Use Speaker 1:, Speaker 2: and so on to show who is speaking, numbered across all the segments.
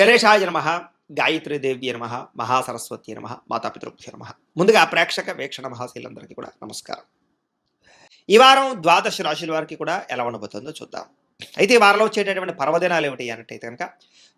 Speaker 1: గణేశాయ నమ గాయత్రీదేవి నమ మహాసరస్వతి నమ మాతాపితృభ్య నమ. ముందుగా ప్రేక్షక వీక్షణ మహాశీలందరికీ కూడా నమస్కారం. ఈ వారం ద్వాదశ రాశుల వారికి కూడా ఎలా ఉండబోతుందో చూద్దాం. అయితే ఈ వారంలో వచ్చేటటువంటి పర్వదినాలు ఏమిటి అన్నట్టయితే కనుక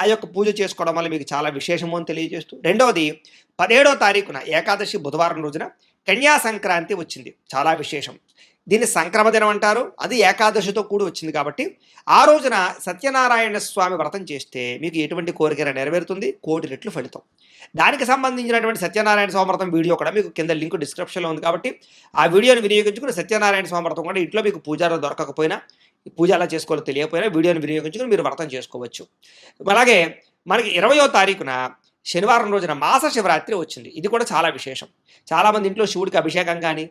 Speaker 1: ఆ యొక్క పూజ చేసుకోవడం వల్ల మీకు చాలా విశేషము అని తెలియజేస్తూ రెండవది పదిహేడో తారీఖున ఏకాదశి బుధవారం రోజున కన్యా సంక్రాంతి వచ్చింది. చాలా విశేషం. దీన్ని సంక్రమ దినం అంటారు. అది ఏకాదశితో కూడి వచ్చింది కాబట్టి ఆ రోజున సత్యనారాయణ స్వామి వ్రతం చేస్తే మీకు ఎటువంటి కోరికైనా నెరవేరుతుంది. కోటి రెట్లు ఫలితం. దానికి సంబంధించినటువంటి సత్యనారాయణ స్వామి వ్రతం వీడియో కూడా మీకు కింద లింక్ డిస్క్రిప్షన్లో ఉంది కాబట్టి ఆ వీడియోని వినియోగించుకుని సత్యనారాయణ స్వామి వ్రతం కూడా ఇంట్లో మీకు పూజారు దొరకకపోయినా పూజ ఎలా చేసుకోవాలో తెలియకపోయినా వీడియోని వినియోగించుకుని మీరు వ్రతం చేసుకోవచ్చు. అలాగే మనకి ఇరవయో తారీఖున శనివారం రోజున మాస శివరాత్రి వచ్చింది. ఇది కూడా చాలా విశేషం. చాలామంది ఇంట్లో శివుడికి అభిషేకం కానీ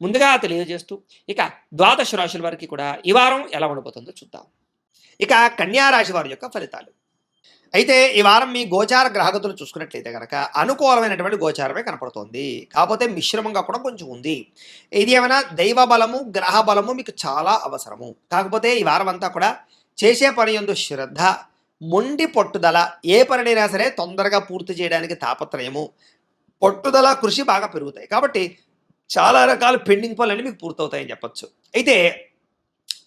Speaker 1: ముందుగా తెలియజేస్తూ ఇక ద్వాదశ రాశుల వారికి కూడా ఈ వారం ఎలా ఉండబోతుందో చూద్దాం. ఇక కన్యారాశి వారి యొక్క ఫలితాలు. అయితే ఈ వారం మీ గోచార గ్రహగతులు చూసుకున్నట్లయితే కనుక అనుకూలమైనటువంటి గోచారమే కనపడుతోంది. కాకపోతే మిశ్రమంగా కూడా కొంచెం ఉంది. ఇది ఏమైనా దైవ బలము గ్రహ బలము మీకు చాలా అవసరము. కాకపోతే ఈ వారం అంతా కూడా చేసే పని ఎందు శ్రద్ధ మొండి పట్టుదల ఏ పనినైనా సరే తొందరగా పూర్తి చేయడానికి తాపత్రయము పట్టుదల కృషి బాగా పెరుగుతాయి. కాబట్టి చాలా రకాల పెండింగ్ పనులన్నీ మీకు పూర్తవుతాయని చెప్పచ్చు. అయితే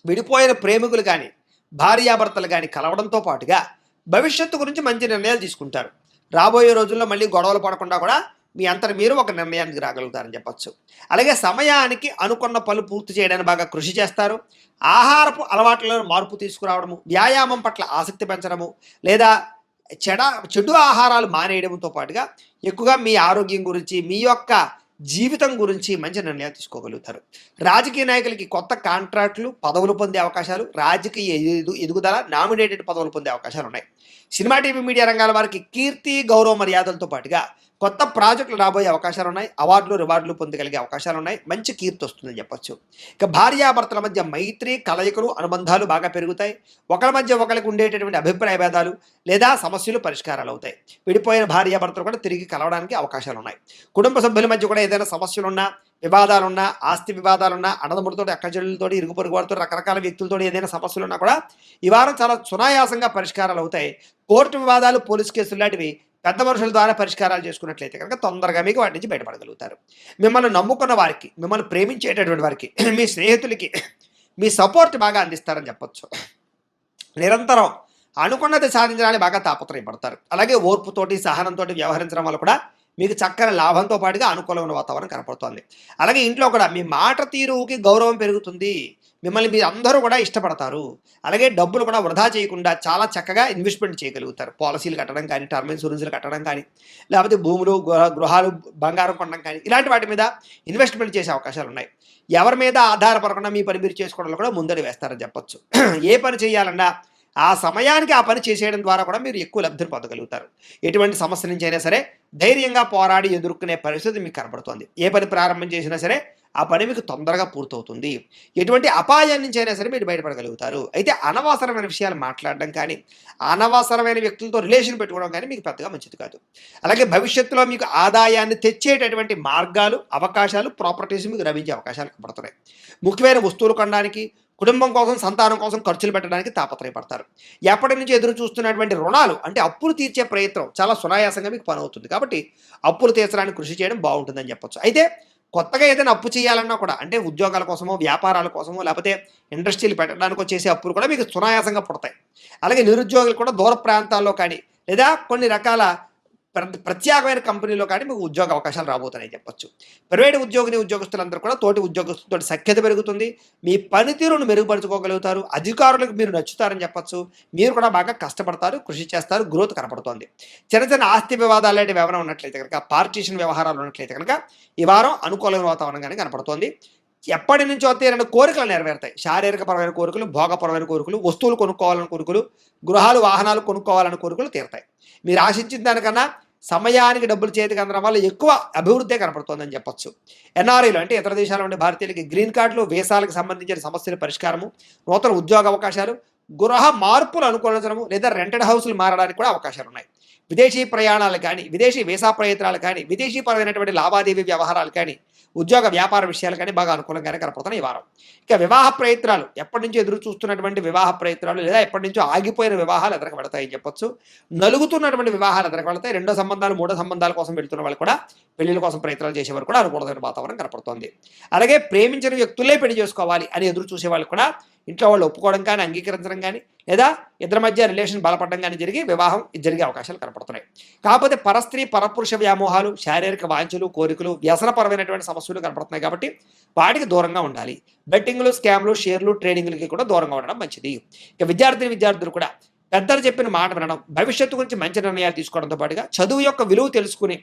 Speaker 1: విడిపోయిన ప్రేమికులు కానీ భార్యాభర్తలు కానీ కలవడంతో పాటుగా భవిష్యత్తు గురించి మంచి నిర్ణయాలు తీసుకుంటారు. రాబోయే రోజుల్లో మళ్ళీ గొడవలు పడకుండా కూడా మీ అంతటి మీరు ఒక నిర్ణయానికి రాగలుగుతారని చెప్పచ్చు. అలాగే సమయానికి అనుకున్న పనులు పూర్తి చేయడానికి బాగా కృషి చేస్తారు. ఆహారపు అలవాట్లలో మార్పు తీసుకురావడము వ్యాయామం పట్ల ఆసక్తి పెంచడము లేదా చెడ చెడు ఆహారాలు మానేయడంతో పాటుగా ఎక్కువగా మీ ఆరోగ్యం గురించి మీ యొక్క జీవితం గురించి మంచి నిర్ణయాలు తీసుకోగలుగుతారు. రాజకీయ నాయకులకి కొత్త కాంట్రాక్టులు పదవులు పొందే అవకాశాలు రాజకీయ ఎదు ఎదుగుదల నామినేటెడ్ పదవులు పొందే అవకాశాలు ఉన్నాయి. సినిమా టీవీ మీడియా రంగాల వారికి కీర్తి గౌరవ మర్యాదలతో పాటుగా కొత్త ప్రాజెక్టులు రాబోయే అవకాశాలు ఉన్నాయి అవార్డులు రివార్డులు పొందగలిగే అవకాశాలు ఉన్నాయి మంచి కీర్తి వస్తుందని చెప్పొచ్చు. ఇక భార్యాభర్తల మధ్య మైత్రి కలయికలు అనుబంధాలు బాగా పెరుగుతాయి. ఒకరి మధ్య ఒకరికి ఉండేటటువంటి అభిప్రాయ భేదాలు లేదా సమస్యలు పరిష్కారాలు అవుతాయి విడిపోయిన భార్యాభర్తలు కూడా తిరిగి కలవడానికి అవకాశాలు ఉన్నాయి కుటుంబ సభ్యుల మధ్య కూడా ఏదైనా సమస్యలున్నా వివాదాలున్నా ఆస్తి వివాదాలున్నా అన్నదమ్ముడితో అక్కచెల్లెలతో ఇరుగు పొరుగు వారితో రకరకాల వ్యక్తులతో ఏదైనా సమస్యలు ఉన్నా కూడా ఈ వారం చాలా సునాయాసంగా పరిష్కారాలు అవుతాయి కోర్టు వివాదాలు పోలీస్ కేసులు లాంటివి పెద్ద మనుషుల ద్వారా పరిష్కారాలు చేసుకున్నట్లయితే కనుక తొందరగా మీకు వాటి నుంచి బయటపడగలుగుతారు. మిమ్మల్ని నమ్ముకున్న వారికి మిమ్మల్ని ప్రేమించేటటువంటి వారికి మీ స్నేహితులకి మీ సపోర్ట్ బాగా అందిస్తారని చెప్పచ్చు. నిరంతరం అనుకున్నది సాధించడానికి బాగా తాపత్రయపడతారు. అలాగే ఓర్పుతోటి సహనంతో వ్యవహరించడం వల్ల కూడా మీకు చక్కని లాభంతో పాటుగా అనుకూలమైన వాతావరణం కనపడుతోంది. అలాగే ఇంట్లో కూడా మీ మాట తీరుకి గౌరవం పెరుగుతుంది. మిమ్మల్ని మీరు అందరూ కూడా ఇష్టపడతారు. అలాగే డబ్బులు కూడా వృధా చేయకుండా చాలా చక్కగా ఇన్వెస్ట్మెంట్ చేయగలుగుతారు. పాలసీలు కట్టడం కానీ టర్మ్ ఇన్సూరెన్స్లు కట్టడం కానీ లేకపోతే భూములు గృహాలు బంగారం కొనడం కానీ ఇలాంటి వాటి మీద ఇన్వెస్ట్మెంట్ చేసే అవకాశాలు ఉన్నాయి. ఎవరి మీద ఆధారపడకుండా మీ పని మీరు చేసుకోవడంలో కూడా ముందడి వేస్తారని చెప్పొచ్చు. ఏ పని చేయాలన్నా ఆ సమయానికి ఆ పని చేసేయడం ద్వారా కూడా మీరు ఎక్కువ లబ్ధిని పొందగలుగుతారు. ఎటువంటి సమస్య నుంచి అయినా సరే ధైర్యంగా పోరాడి ఎదుర్కొనే పరిస్థితి మీకు కనబడుతుంది ఏ పని ప్రారంభం చేసినా సరే ఆ పని మీకు తొందరగా పూర్తవుతుంది. ఎటువంటి అపాయం నుంచి అయినా సరే మీరు బయటపడగలుగుతారు. అయితే అనవసరమైన విషయాలు మాట్లాడడం కానీ అనవసరమైన వ్యక్తులతో రిలేషన్ పెట్టుకోవడం కానీ మీకు పెద్దగా మంచిది కాదు. అలాగే భవిష్యత్తులో మీకు ఆదాయాన్ని తెచ్చేటటువంటి మార్గాలు అవకాశాలు ప్రాపర్టీస్ మీకు లభించే అవకాశాలు కనబడుతున్నాయి ముఖ్యమైన వస్తువులు కొనడానికి కుటుంబం కోసం సంతానం కోసం ఖర్చులు పెట్టడానికి తాపత్రయపడతారు. ఎప్పటి నుంచి ఎదురు చూస్తున్నటువంటి రుణాలు అంటే అప్పులు తీర్చే ప్రయత్నం చాలా సునాయాసంగా మీకు పని అవుతుంది. కాబట్టి అప్పులు తీర్చడానికి కృషి చేయడం బాగుంటుందని చెప్పొచ్చు. అయితే కొత్తగా ఏదైనా అప్పు చేయాలన్నా కూడా అంటే ఉద్యోగాల కోసమో వ్యాపారాల కోసమో లేకపోతే ఇండస్ట్రీలు పెట్టడానికి చేసే అప్పులు కూడా మీకు సునాయాసంగా పుడతాయి. అలాగే నిరుద్యోగులు కూడా దూర ప్రాంతాల్లో కానీ లేదా కొన్ని రకాల ప్రత్యేకమైన కంపెనీలో కానీ మీకు ఉద్యోగ అవకాశాలు రాబోతున్నాయి చెప్పొచ్చు. ప్రైవేట్ ఉద్యోగిని ఉద్యోగస్తులందరూ కూడా తోటి ఉద్యోగస్తులతో సఖ్యత పెరుగుతుంది. మీ పనితీరును మెరుగుపరచుకోగలుగుతారు. అధికారులకు మీరు నచ్చుతారని చెప్పొచ్చు. మీరు కూడా బాగా కష్టపడతారు కృషి చేస్తారు గ్రోత్ కనపడుతోంది. చిన్న చిన్న ఆస్తి వివాదాలు లాంటి వివరణ ఉన్నట్లయితే కనుక పార్టీషన్ వ్యవహారాలు ఉన్నట్లయితే కనుక ఈ వారం అనుకూలమైన వాతావరణంగానే కనపడుతోంది. ఎప్పటి నుంచో తీరని కోరికలు నెరవేరుతాయి. శారీరకపరమైన కోరికలు భోగపరమైన కోరికలు వస్తువులు కొనుక్కోవాలని కోరికలు గృహాలు వాహనాలు కొనుక్కోవాలని కోరికలు తీరుతాయి. మీరు ఆశించిన దానికన్నా సమయానికి డబ్బులు చేతికి అందడం వల్ల ఎక్కువ అభివృద్ధి కనపడుతోందని చెప్పొచ్చు. ఎన్ఆర్ఐలు అంటే ఇతర దేశాల నుండి భారతీయులకి గ్రీన్ కార్డులు వేసాలకు సంబంధించిన సమస్యల పరిష్కారము నూతన ఉద్యోగ అవకాశాలు గృహ మార్పులు అనుకూలించడము లేదా రెంటెడ్ హౌస్లు మారడానికి కూడా అవకాశాలు ఉన్నాయి విదేశీ ప్రయాణాలు కానీ విదేశీ వీసా ప్రయత్నాలు కానీ విదేశీ పరమైనటువంటి లావాదేవీ వ్యవహారాలు కానీ ఉద్యోగ వ్యాపార విషయాలు కానీ బాగా అనుకూలంగానే కనపడుతున్నాయి ఈ వారం. ఇక వివాహ ప్రయత్నాలు ఎప్పటి నుంచో ఎదురు చూస్తున్నటువంటి వివాహ ప్రయత్నాలు లేదా ఎప్పటి నుంచో ఆగిపోయిన వివాహాలు ఎదరకు పెడతాయని చెప్పొచ్చు. నలుగుతున్నటువంటి వివాహాలు ఎదరకబడతాయి రెండో సంబంధాలు మూడో సంబంధాల కోసం వెళ్తున్న వాళ్ళు కూడా పెళ్ళిళ్ళ కోసం ప్రయత్నాలు చేసేవారు కూడా అనుకూలమైన వాతావరణం కనపడుతోంది. అలాగే ప్రేమించిన వ్యక్తులే పెళ్ళి చేసుకోవాలి అని ఎదురు చూసే వాళ్ళు కూడా ఇంట్లో వాళ్ళు ఒప్పుకోవడం కానీ అంగీకరించడం కానీ లేదా ఇద్దరి మధ్య రిలేషన్ బలపడడం కానీ జరిగి వివాహం జరిగే అవకాశాలు కనపడుతున్నాయి. కాకపోతే పరస్త్రీ పరపురుష వ్యామోహాలు శారీరక వాంఛలు కోరికలు వ్యసనపరమైనటువంటి సమస్యలు కనపడుతున్నాయి కాబట్టి వాటికి దూరంగా ఉండాలి. బెట్టింగ్లు స్కామ్లు షేర్లు ట్రేడింగ్లకి కూడా దూరంగా ఉండడం మంచిది. ఇక విద్యార్థిని విద్యార్థులు కూడా పెద్దలు చెప్పిన మాట వినడం భవిష్యత్తు గురించి మంచి నిర్ణయాలు తీసుకోవడంతో పాటుగా చదువు యొక్క విలువ తెలుసుకుని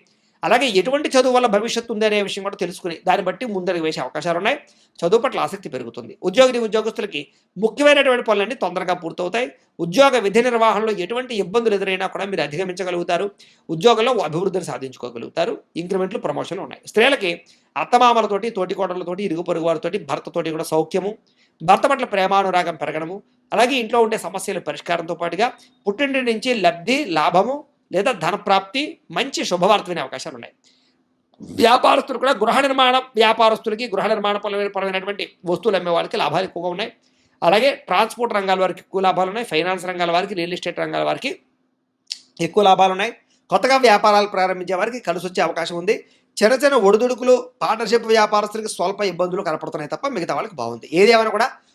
Speaker 1: అలాగే ఎటువంటి చదువు వల్ల భవిష్యత్తు ఉంది అనే విషయం కూడా తెలుసుకుని దాన్ని బట్టి ముందరికి వేసే అవకాశాలు ఉన్నాయి. చదువు పట్ల ఆసక్తి పెరుగుతుంది. ఉద్యోగిని ఉద్యోగస్తులకి ముఖ్యమైనటువంటి పనులన్నీ తొందరగా పూర్తవుతాయి. ఉద్యోగ విధి నిర్వహణలో ఎటువంటి ఇబ్బందులు ఎదురైనా కూడా మీరు అధిగమించగలుగుతారు. ఉద్యోగంలో అభివృద్ధిని సాధించుకోగలుగుతారు. ఇంక్రిమెంట్లు ప్రమోషన్లు ఉన్నాయి. స్త్రీలకి అత్తమామలతోటి తోటికోడలతోటి ఇరుగు పొరుగు వారితోటి భర్తతోటి కూడా సౌఖ్యము భర్త పట్ల ప్రేమానురాగం పెరగడము అలాగే ఇంట్లో ఉండే సమస్యల పరిష్కారంతో పాటుగా పుట్టింటి నుంచి లబ్ధి లాభము లేదా ధనప్రాప్తి మంచి శుభవార్త వినే అవకాశాలు ఉన్నాయి వ్యాపారస్తులు కూడా గృహ నిర్మాణ వ్యాపారస్తులకి గృహ నిర్మాణ పరమైన- పరమైనటువంటి వస్తువులు అమ్మే వాళ్ళకి లాభాలు ఎక్కువగా ఉన్నాయి. అలాగే ట్రాన్స్పోర్ట్ రంగాల వారికి ఎక్కువ లాభాలు ఉన్నాయి. ఫైనాన్స్ రంగాల వారికి రియల్ ఎస్టేట్ రంగాల వారికి ఎక్కువ లాభాలు ఉన్నాయి. కొత్తగా వ్యాపారాలు ప్రారంభించే వారికి కలిసి వచ్చే అవకాశం ఉంది. చిన్న చిన్న ఒడిదుడుకులు పార్ట్నర్షిప్ వ్యాపారస్తులకి స్వల్ప ఇబ్బందులు కనపడుతున్నాయి తప్ప మిగతా వాళ్ళకి బాగుంది. ఏదేమైనా కూడా